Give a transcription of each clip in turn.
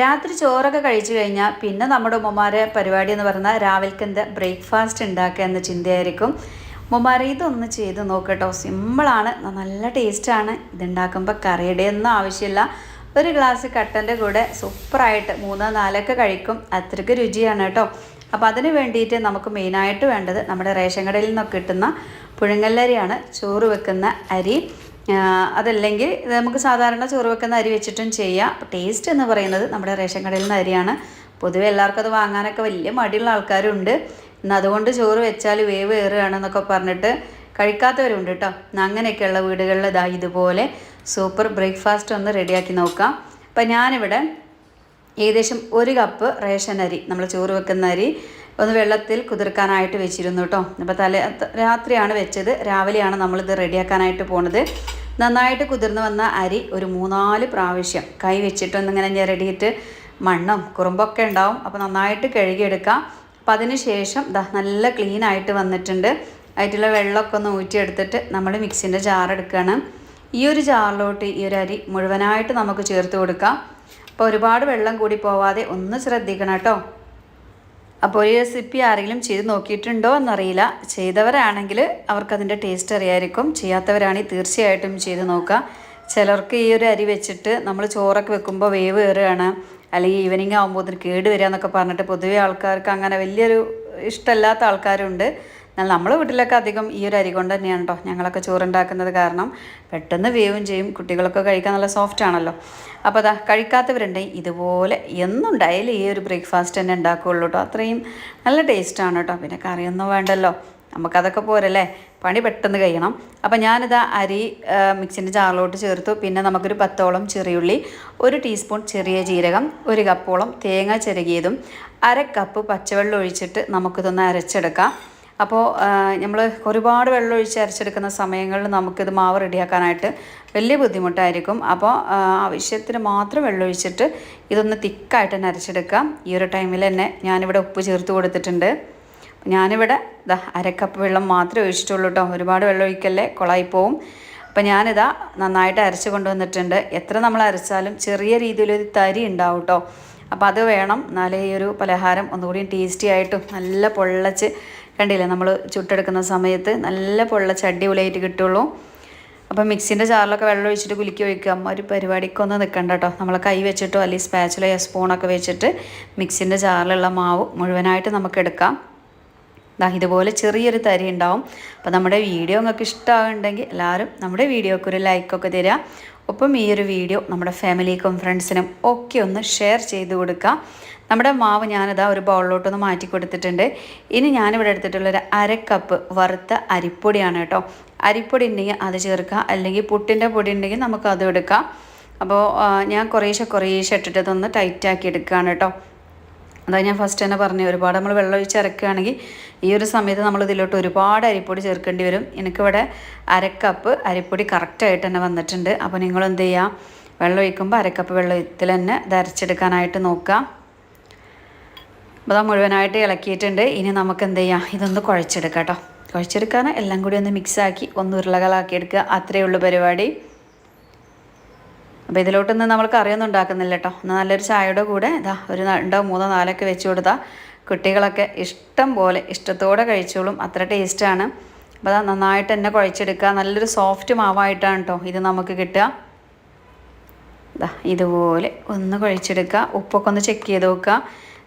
രാത്രി ചോറൊക്കെ കഴിച്ചു കഴിഞ്ഞാൽ പിന്നെ നമ്മുടെ ഉമ്മമാരെ പരിപാടി എന്ന് പറഞ്ഞാൽ രാവിലത്തെ ബ്രേക്ക്ഫാസ്റ്റ് ഉണ്ടാക്കുക എന്ന ചിന്തയായിരിക്കും. ഉമ്മമാരെ ഇതൊന്ന് ചെയ്ത് നോക്കട്ടോ. സിമ്പിളാണ് നല്ല ടേസ്റ്റാണ് ഇതുണ്ടാക്കുമ്പോൾ കറിയുടെ ഒന്നും ആവശ്യമില്ല. ഒരു ഗ്ലാസ് കട്ടന്റെ കൂടെ സൂപ്പറായിട്ട് മൂന്നോ നാലൊക്കെ കഴിക്കും. അത്രയ്ക്ക് രുചിയാണ് കേട്ടോ. അപ്പോൾ അതിന് വേണ്ടിയിട്ട് നമുക്ക് മെയിനായിട്ട് വേണ്ടത് നമ്മുടെ റേഷൻ കടയിൽ നിന്നൊക്കെ കിട്ടുന്ന പുഴുങ്ങല്ലരിയാണ്. ചോറ് വെക്കുന്ന അരി. അതല്ലെങ്കിൽ നമുക്ക് സാധാരണ ചോറ് വെക്കുന്ന അരി വെച്ചിട്ടും ചെയ്യാം. ടേസ്റ്റ് എന്ന് പറയുന്നത് നമ്മുടെ റേഷൻ കടയിൽ നിന്ന് അരിയാണ്. പൊതുവെ എല്ലാവർക്കും അത് വാങ്ങാനൊക്കെ വലിയ മടിയുള്ള ആൾക്കാരുണ്ട്. എന്നാൽ അതുകൊണ്ട് ചോറ് വെച്ചാൽ വേവ് ഏറുകയാണെന്നൊക്കെ പറഞ്ഞിട്ട് കഴിക്കാത്തവരുണ്ട് കേട്ടോ. അങ്ങനെയൊക്കെയുള്ള വീടുകളിൽ ഇതാ ഇതുപോലെ സൂപ്പർ ബ്രേക്ക്ഫാസ്റ്റ് ഒന്ന് റെഡിയാക്കി നോക്കാം. അപ്പം ഞാനിവിടെ ഏകദേശം ഒരു കപ്പ് റേഷൻ അരി നമ്മൾ ചോറ് വെക്കുന്ന അരി ഒന്ന് വെള്ളത്തിൽ കുതിർക്കാനായിട്ട് വെച്ചിരുന്നു കേട്ടോ. അപ്പോൾ തലേ രാത്രിയാണ് വെച്ചത്. രാവിലെയാണ് നമ്മളിത് റെഡിയാക്കാനായിട്ട് പോണത്. നന്നായിട്ട് കുതിർന്നു വന്ന അരി ഒരു മൂന്നാൽ പ്രാവശ്യം കൈ വെച്ചിട്ടൊന്നിങ്ങനെ ഞെരടിയിട്ട് മണ്ണും കുറുമ്പൊക്കെ ഉണ്ടാവും. അപ്പോൾ നന്നായിട്ട് കഴുകിയെടുക്കാം. അപ്പം അതിന് ശേഷം ദാ നല്ല ക്ലീൻ ആയിട്ട് വന്നിട്ടുണ്ട്. അതിലുള്ള വെള്ളമൊക്കെ ഒന്ന് ഊറ്റിയെടുത്തിട്ട് നമ്മൾ മിക്സിന്റെ ജാർ എടുക്കുകയാണ്. ഈ ഒരു ജാറിലോട്ട് ഈ ഒരു അരി മുഴുവനായിട്ട് നമുക്ക് ചേർത്ത് കൊടുക്കാം. അപ്പോൾ ഒരുപാട് വെള്ളം കൂടി പോവാതെ ഒന്ന് ശ്രദ്ധിക്കണം കേട്ടോ. അപ്പോൾ ഈ റെസിപ്പി ആരെങ്കിലും ചെയ്ത് നോക്കിയിട്ടുണ്ടോ എന്നറിയില്ല. ചെയ്തവരാണെങ്കിൽ അവർക്കതിന്റെ ടേസ്റ്റ് അറിയായിരിക്കും. ചെയ്യാത്തവരാണെങ്കിൽ തീർച്ചയായിട്ടും ചെയ്ത് നോക്കുക. ചിലർക്ക് ഈ ഒരു അരി വെച്ചിട്ട് നമ്മൾ ചോറൊക്കെ വെക്കുമ്പോൾ വേവ് കയറുകയാണ് അല്ലെങ്കിൽ ഈവനിങ് ആകുമ്പോൾ കേട് വരിക എന്നൊക്കെ പറഞ്ഞിട്ട് പൊതുവേ ആൾക്കാർക്ക് അങ്ങനെ വലിയൊരു ഇഷ്ടമല്ലാത്ത ആൾക്കാരുണ്ട്. എന്നാൽ നമ്മുടെ വീട്ടിലൊക്കെ അധികം ഈ ഒരു അരി കൊണ്ട് തന്നെയാണ് കേട്ടോ ഞങ്ങളൊക്കെ ചോറുണ്ടാക്കുന്നത് കാരണം പെട്ടെന്ന് വേവും ചെയ്യും കുട്ടികളൊക്കെ കഴിക്കാൻ നല്ല സോഫ്റ്റ് ആണല്ലോ. അപ്പോൾ അതാ കഴിക്കാത്തവരുണ്ടെങ്കിൽ ഇതുപോലെ എന്നുണ്ടായാലും ഈ ഒരു ബ്രേക്ക്ഫാസ്റ്റ് തന്നെ ഉണ്ടാക്കുകയുള്ളൂ കേട്ടോ അത്രയും നല്ല ടേസ്റ്റാണ് കേട്ടോ പിന്നെ കറിയൊന്നും വേണ്ടല്ലോ. നമുക്കതൊക്കെ പോരല്ലേ? പണി പെട്ടെന്ന് കഴിയണം. അപ്പോൾ ഞാനിത് അരി മിക്സിന്റെ ജാറിലോട്ട് ചേർത്തു. പിന്നെ നമുക്കൊരു പത്തോളം ചെറിയുള്ളി ഒരു ടീസ്പൂൺ ചെറിയ ജീരകം ഒരു കപ്പോളം തേങ്ങ ചിരകിയതും അര കപ്പ് പച്ചവെള്ളം ഒഴിച്ചിട്ട് നമുക്കിതൊന്ന് അരച്ചെടുക്കാം. അപ്പോൾ നമ്മൾ ഒരുപാട് വെള്ളം ഒഴിച്ച് അരച്ചെടുക്കുന്ന സമയങ്ങളിൽ നമുക്കിത് മാവ് റെഡിയാക്കാനായിട്ട് വലിയ ബുദ്ധിമുട്ടായിരിക്കും. അപ്പോൾ ആവശ്യത്തിന് മാത്രം വെള്ളം ഒഴിച്ചിട്ട് ഇതൊന്ന് തിക്കായിട്ട് തന്നെ അരച്ചെടുക്കാം. ഈ ഒരു ടൈമിൽ തന്നെ ഞാനിവിടെ ഉപ്പ് ചേർത്ത് കൊടുത്തിട്ടുണ്ട്. ഞാനിവിടെ ഇതാ അരക്കപ്പ് വെള്ളം മാത്രമേ ഒഴിച്ചിട്ടുള്ളൂ കേട്ടോ ഒരുപാട് വെള്ളം ഒഴിക്കല്ലേ? കുളമായി പോവും. അപ്പം ഞാനിതാ നന്നായിട്ട് അരച്ച് കൊണ്ടുവന്നിട്ടുണ്ട്. എത്ര നമ്മൾ അരച്ചാലും ചെറിയ രീതിയിലൊരു തരി ഉണ്ടാവും കേട്ടോ അപ്പോൾ അത് വേണം. എന്നാലേ ഈ ഒരു പലഹാരം ഒന്നുകൂടി ടേസ്റ്റി ആയിട്ടും നല്ല പൊള്ളച്ച് കണ്ടില്ലേ നമ്മൾ ചുട്ടെടുക്കുന്ന സമയത്ത് നല്ല പൊള്ളച്ച് അടിപൊളിയായിട്ട് കിട്ടുള്ളൂ. അപ്പോൾ മിക്സിന്റെ ജാറിലൊക്കെ വെള്ളം ഒഴിച്ചിട്ട് കുലുക്കി ഒഴിക്കുക. അമ്മ ഒരു പരിപാടിക്കൊന്നും നിൽക്കണ്ട കേട്ടോ. നമ്മൾ കൈ വെച്ചിട്ടോ അല്ലെങ്കിൽ സ്പാച്ചിലോ സ്പൂണൊക്കെ വെച്ചിട്ട് മിക്സിന്റെ ജാറിലുള്ള മാവ് മുഴുവനായിട്ട് നമുക്ക് എടുക്കാം. ദാ ഇതുപോലെ ചെറിയൊരു തരി ഉണ്ടാവും അപ്പോൾ നമ്മുടെ വീഡിയോ നിങ്ങൾക്ക് ഇഷ്ടമാകുന്നുണ്ടെങ്കിൽ എല്ലാവരും നമ്മുടെ വീഡിയോക്ക് ഒരു ലൈക്കൊക്കെ തരിക. ഒപ്പം ഈ ഒരു വീഡിയോ നമ്മുടെ ഫാമിലിക്കും ഫ്രണ്ട്സിനും ഒക്കെ ഒന്ന് ഷെയർ ചെയ്ത് കൊടുക്കുക. നമ്മുടെ മാവ് ഞാനിതാ ഒരു ബൗളിലോട്ടൊന്ന് മാറ്റി കൊടുത്തിട്ടുണ്ട്. ഇനി ഞാനിവിടെ എടുത്തിട്ടുള്ളൊരു അര കപ്പ് വറുത്ത അരിപ്പൊടിയാണ് കേട്ടോ. അരിപ്പൊടി ഉണ്ടെങ്കിൽ അത് ചേർക്കുക. അല്ലെങ്കിൽ പുട്ടിന്റെ പൊടി ഉണ്ടെങ്കിൽ നമുക്ക് എടുക്കാം. അപ്പോൾ ഞാൻ കുറേശ്ശെ കുറേശ്ശെ ഇട്ടിട്ട് ഇതൊന്ന് ടൈറ്റാക്കി എടുക്കുകയാണ് കേട്ടോ. അതാ ഞാൻ ഫസ്റ്റ് തന്നെ പറഞ്ഞു ഒരുപാട് നമ്മൾ വെള്ളം ഒഴിച്ച് അരക്കുകയാണെങ്കിൽ ഈ ഒരു സമയത്ത് നമ്മൾ ഇതിലോട്ട് ഒരുപാട് അരിപ്പൊടി ചേർക്കേണ്ടി വരും. എനിക്കിവിടെ അരക്കപ്പ് അരിപ്പൊടി കറക്റ്റായിട്ട് തന്നെ വന്നിട്ടുണ്ട്. അപ്പോൾ നിങ്ങൾ എന്ത് ചെയ്യുക വെള്ളം ഒഴിക്കുമ്പോൾ അരക്കപ്പ് വെള്ളത്തിൽ തന്നെ ഇത് അരച്ചെടുക്കാനായിട്ട് നോക്കുക. അപ്പോൾ അത് മുഴുവനായിട്ട് ഇളക്കിയിട്ടുണ്ട്. ഇനി നമുക്ക് എന്ത് ചെയ്യാം? ഇതൊന്ന് കുഴച്ചെടുക്കാം കേട്ടോ. കുഴച്ചെടുക്കാൻ എല്ലാം കൂടി ഒന്ന് മിക്സാക്കി ഒന്ന് ഉരുളകളാക്കി എടുക്കുക. അത്രയേ ഉള്ളൂ പരിപാടി. അപ്പോൾ ഇതിലോട്ടൊന്നും നമ്മൾ കറിയൊന്നും ഉണ്ടാക്കുന്നില്ല കേട്ടോ നല്ലൊരു ചായയുടെ കൂടെ ഇതാ ഒരു രണ്ടോ മൂന്നോ നാലൊക്കെ വെച്ച് കൊടുത്താൽ കുട്ടികളൊക്കെ ഇഷ്ടം പോലെ ഇഷ്ടത്തോടെ കഴിച്ചോളും. അത്ര ടേസ്റ്റാണ് അപ്പോൾ അതാ നന്നായിട്ട് തന്നെ കുഴച്ചെടുക്കുക. നല്ലൊരു സോഫ്റ്റ് മാവായിട്ടാണ് കേട്ടോ ഇത് നമുക്ക് കിട്ടുക. ഇതാ ഇതുപോലെ ഒന്ന് കുഴച്ചെടുക്കുക. ഉപ്പൊക്കെ ഒന്ന് ചെക്ക് ചെയ്ത് നോക്കുക.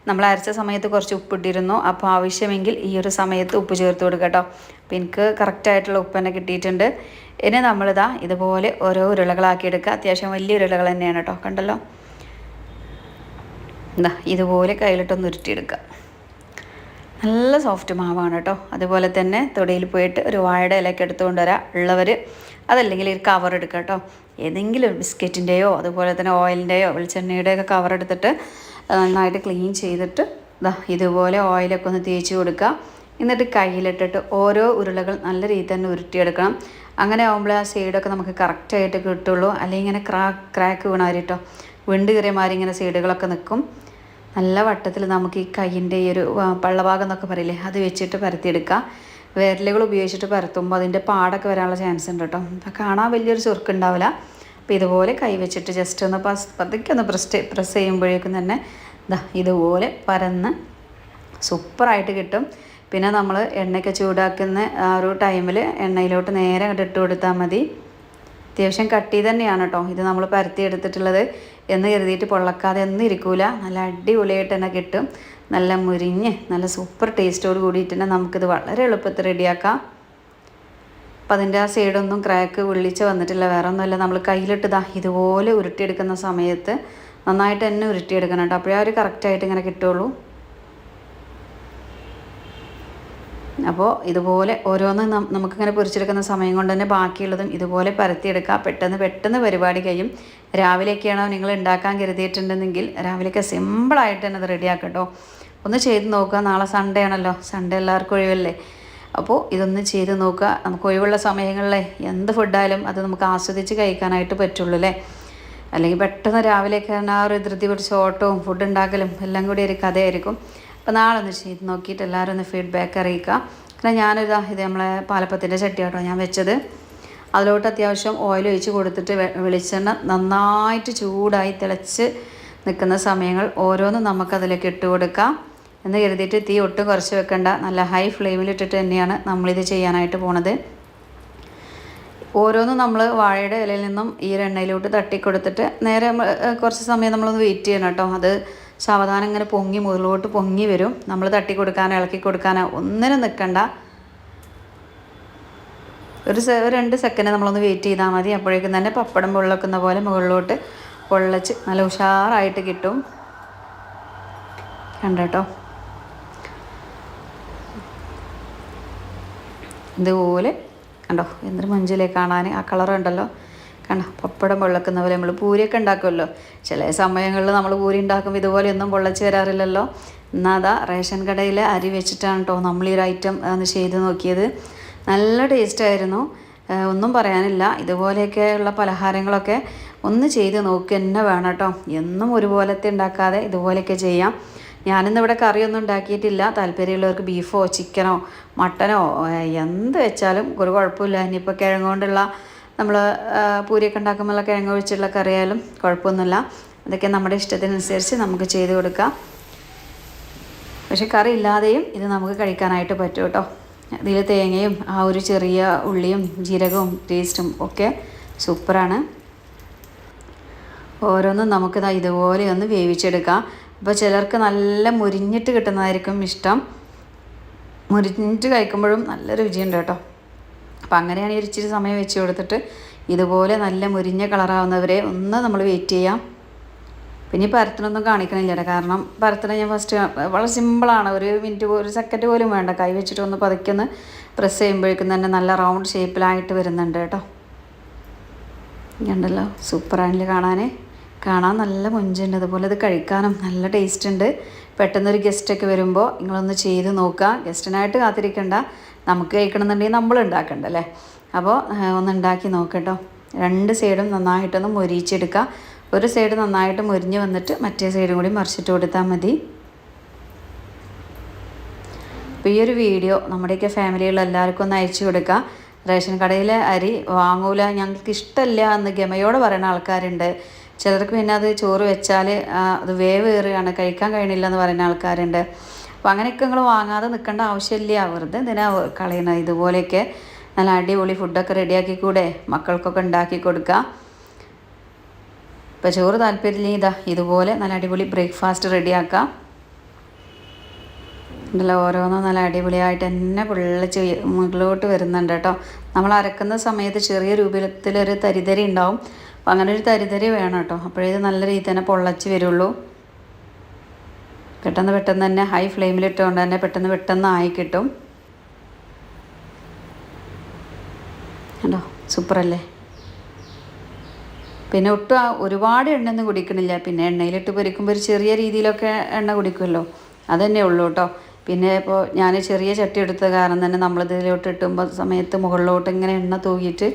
നമ്മൾ അരച്ച സമയത്ത് കുറച്ച് ഉപ്പിട്ടിരുന്നു. അപ്പോൾ ആവശ്യമെങ്കിൽ ഈ ഒരു സമയത്ത് ഉപ്പ് ചേർത്ത് കൊടുക്കുക കേട്ടോ അപ്പോൾ എനിക്ക് കറക്റ്റായിട്ടുള്ള ഉപ്പ് തന്നെ കിട്ടിയിട്ടുണ്ട്. ഇനി നമ്മളിതാ ഇതുപോലെ ഓരോ ഉരുളകളാക്കി എടുക്കുക. അത്യാവശ്യം വലിയ ഉരുളകൾ തന്നെയാണ് കേട്ടോ. കണ്ടല്ലോ? എന്താ ഇതുപോലെ കയ്യിലിട്ടൊന്ന് ഉരുട്ടിയെടുക്കുക. നല്ല സോഫ്റ്റ് മാവാണ് കേട്ടോ. അതുപോലെ തന്നെ തൊടിയിൽ പോയിട്ട് ഒരു വാഴയുടെ ഇലയൊക്കെ എടുത്തുകൊണ്ട് വരാം ഉള്ളവർ അതല്ലെങ്കിൽ ഒരു കവർ എടുക്കുക കേട്ടോ. ഏതെങ്കിലും ബിസ്ക്കറ്റിന്റെയോ അതുപോലെ തന്നെ ഓയിലിന്റെയോ വെളിച്ചെണ്ണയുടെയൊക്കെ കവർ എടുത്തിട്ട് നന്നായിട്ട് ക്ലീൻ ചെയ്തിട്ട് ദാ ഇതുപോലെ ഓയിലൊക്കെ ഒന്ന് തേച്ച് കൊടുക്കുക. എന്നിട്ട് കയ്യിലിട്ടിട്ട് ഓരോ ഉരുളകൾ നല്ല രീതിയിൽ തന്നെ ഉരുട്ടിയെടുക്കണം. അങ്ങനെ ആകുമ്പോൾ ആ സൈഡൊക്കെ നമുക്ക് കറക്റ്റായിട്ട് കിട്ടുള്ളൂ. അല്ലെങ്കിൽ ഇങ്ങനെ ക്രാ ക്രാക്ക് വീണാരിട്ടോ വിണ്ട് കയറിയമാരി ഇങ്ങനെ സൈഡുകളൊക്കെ നിൽക്കും. നല്ല വട്ടത്തിൽ നമുക്ക് ഈ കയ്യിന്റെ ഈ ഒരു പള്ളഭാഗം എന്നൊക്കെ പറയില്ലേ അത് വെച്ചിട്ട് പരത്തിയെടുക്കുക. വിരലുകൾ ഉപയോഗിച്ചിട്ട് പരത്തുമ്പോൾ അതിന്റെ പാടൊക്കെ വരാനുള്ള ചാൻസ് ഉണ്ട് കേട്ടോ അപ്പോൾ കാണാൻ വലിയൊരു ചുരുക്കുണ്ടാവില്ല അപ്പോൾ ഇതുപോലെ കൈവച്ചിട്ട് ജസ്റ്റ് ഒന്ന് പസ് പതുക്കെ ഒന്ന് പ്രസ് പ്രസ് ചെയ്യുമ്പോഴേക്കും തന്നെ ഇതാ ഇതുപോലെ പരന്ന് സൂപ്പറായിട്ട് കിട്ടും. പിന്നെ നമ്മൾ എണ്ണയൊക്കെ ചൂടാക്കുന്ന ആ ഒരു ടൈമിൽ എണ്ണയിലോട്ട് നേരെ അങ്ങോട്ട് ഇട്ട് കൊടുത്താൽ മതി. അത്യാവശ്യം കട്ടി തന്നെയാണ് കേട്ടോ ഇത് നമ്മൾ പരത്തി എടുത്തിട്ടുള്ളത് എന്ന് കരുതിയിട്ട് പൊള്ളക്കാതെ ഒന്നും ഇരിക്കൂല. നല്ല അടിപൊളിയായിട്ട് തന്നെ കിട്ടും. നല്ല മുരിഞ്ഞ് നല്ല സൂപ്പർ ടേസ്റ്റോട് കൂടിയിട്ട് തന്നെ നമുക്കിത് വളരെ എളുപ്പത്തിൽ റെഡിയാക്കാം അപ്പം അതിന്റെ ആ സൈഡൊന്നും ക്രാക്ക് വിളിച്ച് വന്നിട്ടില്ല. വേറെ ഒന്നുമില്ല നമ്മൾ കയ്യിലിട്ട് ഇതാ ഇതുപോലെ ഉരുട്ടിയെടുക്കുന്ന സമയത്ത് നന്നായിട്ട് തന്നെ ഉരുട്ടിയെടുക്കണം കേട്ടോ. അപ്പോഴേ അവർ കറക്റ്റായിട്ട് ഇങ്ങനെ കിട്ടുള്ളൂ അപ്പോൾ ഇതുപോലെ ഓരോന്ന് നമുക്കിങ്ങനെ പൊരിച്ചെടുക്കുന്ന സമയം കൊണ്ട് തന്നെ ബാക്കിയുള്ളതും ഇതുപോലെ പരത്തിയെടുക്കുക പെട്ടെന്ന് പെട്ടെന്ന് പരിപാടി കഴിയും. രാവിലെയൊക്കെയാണോ നിങ്ങൾ ഉണ്ടാക്കാൻ കരുതിയിട്ടുണ്ടെങ്കിൽ രാവിലെയൊക്കെ സിമ്പിളായിട്ട് തന്നെ അത് റെഡിയാക്കട്ടോ ഒന്ന് ചെയ്ത് നോക്കുക. നാളെ സൺഡേ ആണല്ലോ. സൺഡേ എല്ലാവർക്കും ഒഴിവല്ലേ? അപ്പോൾ ഇതൊന്ന് ചെയ്ത് നോക്കുക. നമുക്ക് ഒഴിവുള്ള സമയങ്ങളിൽ എന്ത് ഫുഡായാലും അത് നമുക്ക് ആസ്വദിച്ച് കഴിക്കാനായിട്ട് പറ്റുള്ളൂ അല്ലേ? അല്ലെങ്കിൽ പെട്ടെന്ന് രാവിലെയൊക്കെ ആ ഒരു ധൃതി പിടിച്ച ഓട്ടവും ഫുഡ് ഉണ്ടാക്കലും എല്ലാം കൂടി ഒരു കഥയായിരിക്കും. അപ്പോൾ നാളെ ഒന്ന് ചെയ്ത് നോക്കിയിട്ട് എല്ലാവരും ഒന്ന് ഫീഡ്ബാക്ക് അറിയിക്കുക. പിന്നെ ഞാനിതാ ഇത് നമ്മളെ പാലപ്പത്തിന്റെ ചട്ടി കേട്ടോ ഞാൻ വെച്ചത്. അതിലോട്ട് അത്യാവശ്യം ഓയിൽ ഒഴിച്ച് കൊടുത്തിട്ട് വെളിച്ചെണ്ണ നന്നായിട്ട് ചൂടായി തിളച്ച് നിൽക്കുന്ന സമയങ്ങൾ ഓരോന്നും നമുക്കതിലേക്ക് ഇട്ട് കൊടുക്കാം. എന്ന് കരുതിയിട്ട് തീ ഒട്ടും കുറച്ച് വെക്കേണ്ട. നല്ല ഹൈ ഫ്ലെയിമിലിട്ടിട്ട് തന്നെയാണ് നമ്മളിത് ചെയ്യാനായിട്ട് പോണത്. ഓരോന്നും നമ്മൾ വാഴയുടെ ഇലയിൽ നിന്നും ഈ എണ്ണയിലോട്ട് തട്ടിക്കൊടുത്തിട്ട് നേരെ കുറച്ച് സമയം നമ്മളൊന്ന് വെയിറ്റ് ചെയ്യണം കേട്ടോ. അത് സാവധാനം ഇങ്ങനെ പൊങ്ങി മുകളിലോട്ട് പൊങ്ങി വരും. നമ്മൾ തട്ടി കൊടുക്കാനോ ഇളക്കി കൊടുക്കാനോ ഒന്നിനും നിൽക്കണ്ട ഒരു രണ്ട് സെക്കൻഡ് നമ്മളൊന്ന് വെയിറ്റ് ചെയ്താൽ മതി. അപ്പോഴേക്കും തന്നെ പപ്പടം പൊള്ളക്കുന്ന പോലെ മുകളിലോട്ട് പൊള്ളച്ച് നല്ല ഉഷാറായിട്ട് കിട്ടും. കണ്ടോ ഇതുപോലെ കണ്ടോ? എന്തൊരു മഞ്ചിലേ കാണാൻ ആ കളറുണ്ടല്ലോ കണ്ടോ? പപ്പടം പൊള്ളക്കുന്ന പോലെ നമ്മൾ പൂരിയൊക്കെ ഉണ്ടാക്കുമല്ലോ. ചില സമയങ്ങളിൽ നമ്മൾ പൂരി ഉണ്ടാക്കുമ്പോൾ ഇതുപോലെയൊന്നും പൊള്ളച്ച് വരാറില്ലല്ലോ. എന്നാൽ അതാ റേഷൻ കടയിൽ അരി വെച്ചിട്ടാണ് കേട്ടോ നമ്മൾ ഈ ഒരു ഐറ്റം ഒന്ന് ചെയ്ത് നോക്കിയത്. നല്ല ടേസ്റ്റായിരുന്നു ഒന്നും പറയാനില്ല. ഇതുപോലെയൊക്കെയുള്ള പലഹാരങ്ങളൊക്കെ ഒന്ന് ചെയ്ത് നോക്കി തന്നെ വേണം കേട്ടോ എന്നും ഒരുപോലത്തെ ഉണ്ടാക്കാതെ ഇതുപോലെയൊക്കെ ചെയ്യാം. ഞാനിന്ന് ഇവിടെ കറിയൊന്നും ഉണ്ടാക്കിയിട്ടില്ല. താല്പര്യമുള്ളവർക്ക് ബീഫോ ചിക്കനോ മട്ടനോ എന്ത് വെച്ചാലും ഒരു കുഴപ്പമില്ല. ഇനിയിപ്പോൾ കിഴങ്ങുകൊണ്ടുള്ള നമ്മൾ പൂരിയൊക്കെ ഉണ്ടാക്കുമ്പോൾ കിഴങ്ങ് ഒഴിച്ചുള്ള കറിയായാലും കുഴപ്പമൊന്നുമില്ല. അതൊക്കെ നമ്മുടെ ഇഷ്ടത്തിനനുസരിച്ച് നമുക്ക് ചെയ്ത് കൊടുക്കാം. പക്ഷെ കറി ഇല്ലാതെയും ഇത് നമുക്ക് കഴിക്കാനായിട്ട് പറ്റും കേട്ടോ. ഇതിൽ തേങ്ങയും ആ ഒരു ചെറിയ ഉള്ളിയും ജീരകവും ടേസ്റ്റും ഒക്കെ സൂപ്പറാണ്. ഓരോന്നും നമുക്കിതാ ഇതുപോലെ ഒന്ന് വേവിച്ചെടുക്കാം. അപ്പോൾ ചിലർക്ക് നല്ല മുരിഞ്ഞിട്ട് കിട്ടുന്നതായിരിക്കും ഇഷ്ടം. മുരിഞ്ഞിട്ട് കഴിക്കുമ്പോഴും നല്ല രുചിയുണ്ട് കേട്ടോ. അപ്പം അങ്ങനെയാണ് ഈ ഇച്ചിരി സമയം വെച്ച് കൊടുത്തിട്ട് ഇതുപോലെ നല്ല മുരിഞ്ഞ കളറാവുന്നവരെ ഒന്ന് നമ്മൾ വെയിറ്റ് ചെയ്യാം. പിന്നെ ഈ പരത്തിനൊന്നും കാണിക്കണില്ല കാരണം പരത്തിനെ ഞാൻ ഫസ്റ്റ് വളരെ സിമ്പിളാണ് ഒരു മിനിറ്റ് ഒരു സെക്കൻഡ് പോലും വേണ്ട. കൈ വെച്ചിട്ട് ഒന്ന് പതുക്കൊന്ന് പ്രസ് ചെയ്യുമ്പോഴേക്കും തന്നെ നല്ല റൗണ്ട് ഷേപ്പിലായിട്ട് വരുന്നുണ്ട് കേട്ടോ. ഉണ്ടല്ലോ. സൂപ്പറാണല്ലോ കാണാൻ കാണാൻ നല്ല മുഞ്ചുണ്ട്. അതുപോലെ ഇത് കഴിക്കാനും നല്ല ടേസ്റ്റ് ഉണ്ട് പെട്ടെന്നൊരു ഗസ്റ്റൊക്കെ വരുമ്പോൾ നിങ്ങളൊന്ന് ചെയ്ത് നോക്കുക. ഗസ്റ്റിനായിട്ട് കാത്തിരിക്കണ്ട. നമുക്ക് കഴിക്കണമെന്നുണ്ടെങ്കിൽ നമ്മൾ ഉണ്ടാക്കണ്ട അല്ലേ? അപ്പോൾ ഒന്ന് ഉണ്ടാക്കി നോക്കട്ടോ. രണ്ട് സൈഡും നന്നായിട്ടൊന്ന് മൊരിച്ചെടുക്കുക ഒരു സൈഡ് നന്നായിട്ട് മുരിഞ്ഞ് വന്നിട്ട് മറ്റേ സൈഡും കൂടി മറിച്ചിട്ട് കൊടുത്താൽ മതി. അപ്പോൾ ഈ ഒരു വീഡിയോ നമ്മുടെയൊക്കെ ഫാമിലിയുള്ള എല്ലാവർക്കും ഒന്ന് അയച്ചു കൊടുക്കുക. റേഷൻ കടയിലെ അരി വാങ്ങൂല ഞങ്ങൾക്ക് ഇഷ്ടമല്ല എന്ന് ഗമയോടെ പറയുന്ന ആൾക്കാരുണ്ട്. ചിലർക്ക് പിന്നെ അത് ചോറ് വെച്ചാൽ അത് വേവ് കയറുകയാണ് കഴിക്കാൻ കഴിയണില്ല എന്ന് പറയുന്ന ആൾക്കാരുണ്ട്. അപ്പോൾ അങ്ങനെയൊക്കെ നിങ്ങൾ വാങ്ങാതെ നിൽക്കേണ്ട ആവശ്യമില്ല. വെറുതെ എന്തിനാ കളയണത് ഇതുപോലെയൊക്കെ നല്ല അടിപൊളി ഫുഡൊക്കെ റെഡിയാക്കി കൂടെ മക്കൾക്കൊക്കെ ഉണ്ടാക്കി കൊടുക്കുക ഇപ്പോൾ ചോറ് താല്പര്യമില്ല ഇതാ ഇതുപോലെ നല്ല അടിപൊളി ബ്രേക്ക്ഫാസ്റ്റ് റെഡിയാക്കാം ഉണ്ടല്ലോ ഓരോന്നും നല്ല അടിപൊളിയായിട്ട് തന്നെ പൊള്ളിച്ച് മുകളിലോട്ട് വരുന്നുണ്ട് കേട്ടോ. നമ്മൾ അരക്കുന്ന സമയത്ത് ചെറിയ രൂപത്തിലൊരു തരിതരി ഉണ്ടാവും. അപ്പോൾ അങ്ങനെ ഒരു തരിതരി വേണം കേട്ടോ. അപ്പോഴേ നല്ല രീതിയിൽ തന്നെ പൊള്ളച്ച് വരുള്ളൂ. പെട്ടെന്ന് പെട്ടെന്ന് തന്നെ ഹൈ ഫ്ലെയിമിലിട്ടുകൊണ്ട് തന്നെ പെട്ടെന്ന് പെട്ടെന്ന് ആയി കിട്ടും. കണ്ടോ? സൂപ്പറല്ലേ പിന്നെ ഒട്ടും ഒരുപാട് എണ്ണയൊന്നും കുടിക്കണില്ല. പിന്നെ എണ്ണയിലിട്ട് പൊരിക്കുമ്പോൾ ഒരു ചെറിയ രീതിയിലൊക്കെ എണ്ണ കുടിക്കുമല്ലോ. അതന്നെ ഉള്ളൂ കേട്ടോ. പിന്നെ ഇപ്പോൾ ഞാൻ ചെറിയ ചട്ടി എടുത്ത കാരണം തന്നെ നമ്മളിതിലോട്ട് ഇട്ടുമ്പോൾ സമയത്ത് മുകളിലോട്ട് ഇങ്ങനെ എണ്ണ തൂക്കിയിട്ട്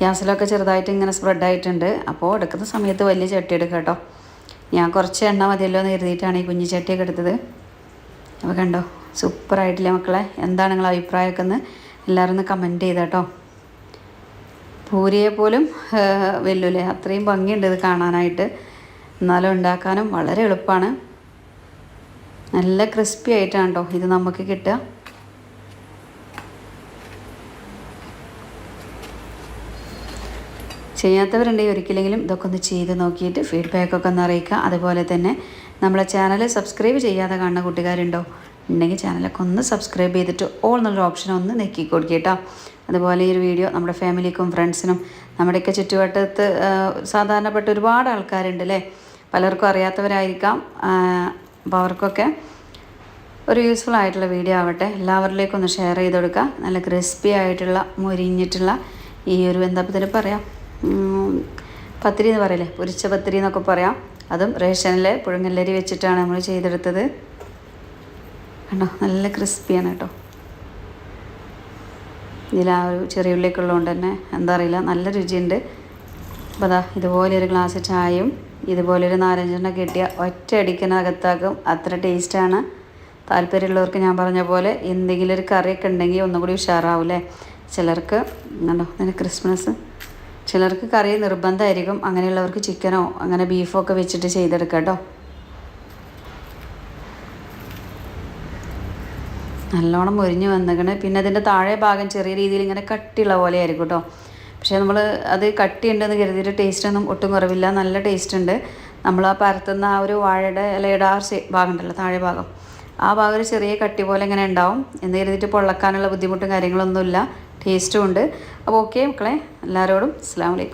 ഗ്യാസിലൊക്കെ ചെറുതായിട്ട് ഇങ്ങനെ സ്പ്രെഡായിട്ടുണ്ട്. അപ്പോൾ എടുക്കുന്ന സമയത്ത് വലിയ ചട്ടി എടുക്കുക കേട്ടോ. ഞാൻ കുറച്ച് എണ്ണ മതിയല്ലോ എന്ന് കരുതിയിട്ടാണ് ഈ കുഞ്ഞു ചട്ടിയൊക്കെ എടുത്തത്. അപ്പോൾ കണ്ടോ സൂപ്പറായിട്ടില്ലേ മക്കളെ? എന്താണ് നിങ്ങളെ അഭിപ്രായമൊക്കെ ഒന്ന് എല്ലാവരും ഒന്ന് കമന്റ് ചെയ്തേട്ടോ പൂരിയെ പോലും വെല്ലൂലേ അത്രയും ഭംഗിയുണ്ട് ഇത് കാണാനായിട്ട്. എന്നാലും ഉണ്ടാക്കാനും വളരെ എളുപ്പമാണ്. നല്ല ക്രിസ്പി ആയിട്ടാണ് കേട്ടോ ഇത് നമുക്ക് കിട്ടുക. ചെയ്യാത്തവരുണ്ടെങ്കിൽ ഒരിക്കലെങ്കിലും ഇതൊക്കെ ഒന്ന് ചെയ്ത് നോക്കിയിട്ട് ഫീഡ്ബാക്കൊക്കെ ഒന്ന് അറിയിക്കുക. അതുപോലെ തന്നെ നമ്മളെ ചാനൽ സബ്സ്ക്രൈബ് ചെയ്യാതെ കാണുന്ന കൂട്ടുകാരുണ്ടോ ഉണ്ടെങ്കിൽ ചാനലൊക്കെ ഒന്ന് സബ്സ്ക്രൈബ് ചെയ്തിട്ട് ഓൾ എന്നുള്ള ഓപ്ഷൻ ഒന്ന് നെക്കി കൊടുക്കുക അതുപോലെ ഈ ഒരു വീഡിയോ നമ്മുടെ ഫാമിലിക്കും ഫ്രണ്ട്സിനും നമ്മുടെയൊക്കെ ചുറ്റുവട്ടത്ത് സാധാരണപ്പെട്ട ഒരുപാട് ആൾക്കാരുണ്ട് അല്ലേ? പലർക്കും അറിയാത്തവരായിരിക്കാം. അപ്പോൾ അവർക്കൊക്കെ ഒരു യൂസ്ഫുൾ ആയിട്ടുള്ള വീഡിയോ ആവട്ടെ. എല്ലാവരിലേക്കും ഒന്ന് ഷെയർ ചെയ്ത് കൊടുക്കുക. നല്ല ക്രിസ്പി ആയിട്ടുള്ള മുരിഞ്ഞിട്ടുള്ള ഈ ഒരു എന്താ ഇതിന് പറയാം? ഉം, പത്തിരി എന്ന് പറയില്ലേ? പൊരിച്ച പത്തിരി എന്നൊക്കെ പറയാം. അതും റേഷനിലെ പുഴുങ്ങല്ലരി വെച്ചിട്ടാണ് നമ്മൾ ചെയ്തെടുത്തത്. കണ്ടോ? നല്ല ക്രിസ്പിയാണ് കേട്ടോ. ഇതിൽ ആ ഒരു ചെറിയ ഉള്ളിയൊക്കെ ഉള്ളതുകൊണ്ട് തന്നെ എന്താ അറിയില്ല നല്ല രുചിയുണ്ട്. അപ്പോൾ അതാ ഇതുപോലെ ഒരു ഗ്ലാസ് ചായയും ഇതുപോലെ ഒരു നാരഞ്ചെണ്ണ കിട്ടിയ ഒറ്റ അടിക്കനകത്താക്കും അത്ര ടേസ്റ്റാണ് താല്പര്യമുള്ളവർക്ക് ഞാൻ പറഞ്ഞ പോലെ എന്തെങ്കിലും ഒരു കറിയൊക്കെ ഉണ്ടെങ്കിൽ ഒന്നുകൂടി ഉഷാറാവൂലേ ചിലർക്ക് കണ്ടോ? അതിന് ക്രിസ്മസ് ചിലർക്ക് കറി നിർബന്ധമായിരിക്കും. അങ്ങനെയുള്ളവർക്ക് ചിക്കനോ അങ്ങനെ ബീഫോ ഒക്കെ വെച്ചിട്ട് ചെയ്തെടുക്കാം കേട്ടോ. നല്ലോണം മുരിഞ്ഞ് വന്നിക്കണ്. പിന്നെ അതിന്റെ താഴെ ഭാഗം ചെറിയ രീതിയിൽ ഇങ്ങനെ കട്ടിയുള്ള പോലെ ആയിരിക്കും കേട്ടോ. പക്ഷേ നമ്മൾ അത് കട്ടിയുണ്ടെന്ന് കരുതിയിട്ട് ടേസ്റ്റൊന്നും ഒട്ടും കുറവില്ല. നല്ല ടേസ്റ്റ് ഉണ്ട്. നമ്മൾ ആ പരത്തുന്ന ആ ഒരു വാഴയുടെ ഇലയുടെ ആ ഭാഗം ഉണ്ടല്ലോ താഴെ ഭാഗം. ആ ഭാഗം ഒരു ചെറിയ കട്ടി പോലെ ഇങ്ങനെ ഉണ്ടാവും. എന്ന് കരുതിയിട്ട് പൊള്ളക്കാനുള്ള ബുദ്ധിമുട്ടും കാര്യങ്ങളൊന്നുമില്ല. ടേസ്റ്റും ഉണ്ട്. അപ്പോൾ ഓക്കെ മക്കളെ എല്ലാവരോടും അസ്സാം വലൈക്കും